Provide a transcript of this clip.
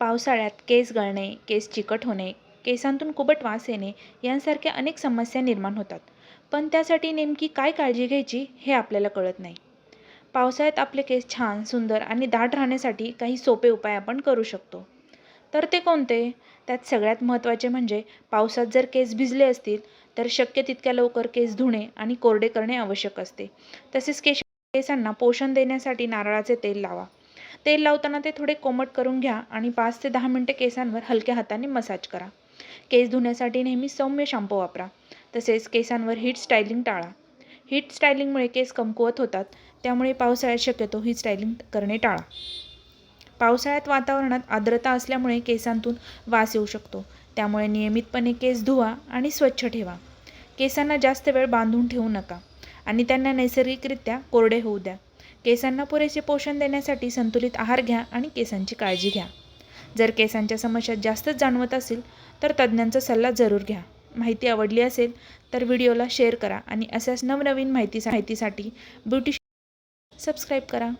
पावसाळ्यात केस गळणे केस चिकट होणे केसांतून कुबट वास येणे यांसारख्या अनेक समस्या निर्माण होतात. पण त्यासाठी नेमकी काय काळजी घ्यायची हे आपल्याला कळत नाही. पावसाळ्यात आपले केस छान सुंदर आणि दाट राहण्यासाठी काही सोपे उपाय आपण करू शकतो. तर ते कोणते? त्यात सगळ्यात महत्त्वाचे म्हणजे पावसात जर केस भिजले असतील तर शक्य तितक्या लवकर केस धुणे आणि कोरडे करणे आवश्यक असते. तसेच केश केसांना पोषण देण्यासाठी नारळाचे तेल लावा. तेल लावताना ते थोडे कोमट करून घ्या आणि पाच ते दहा मिनटे केसांवर हलक्या हाताने मसाज करा. केस धुण्यासाठी नेहमी सौम्य शॅम्पू वापरा. तसेच केसांवर हीट स्टायलिंग टाळा. हीट स्टायलिंगमुळे केस कमकुवत होतात त्यामुळे पावसाळ्यात शक्यतो ही स्टायलिंग करणे टाळा. पावसाळ्यात वातावरणात आर्द्रता असल्यामुळे केसांतून वास येऊ शकतो. त्यामुळे नियमितपणे केस धुवा आणि स्वच्छ ठेवा. केसांना जास्त वेळ बांधून ठेवू नका आणि त्यांना नैसर्गिकरित्या कोरडे होऊ द्या. केसांना पुरेसे पोषण देण्यासाठी संतुलित आहार घ्या आणि केसांची काळजी घ्या. जर केसांच्या समस्या जास्तच जाणवत असेल तर तज्ज्ञांचा सल्ला जरूर घ्या. माहिती आवडली असेल तर व्हिडिओला शेअर करा आणि अशाच नवनवीन माहिती माहितीसाठी ब्युटी सबस्क्राईब करा.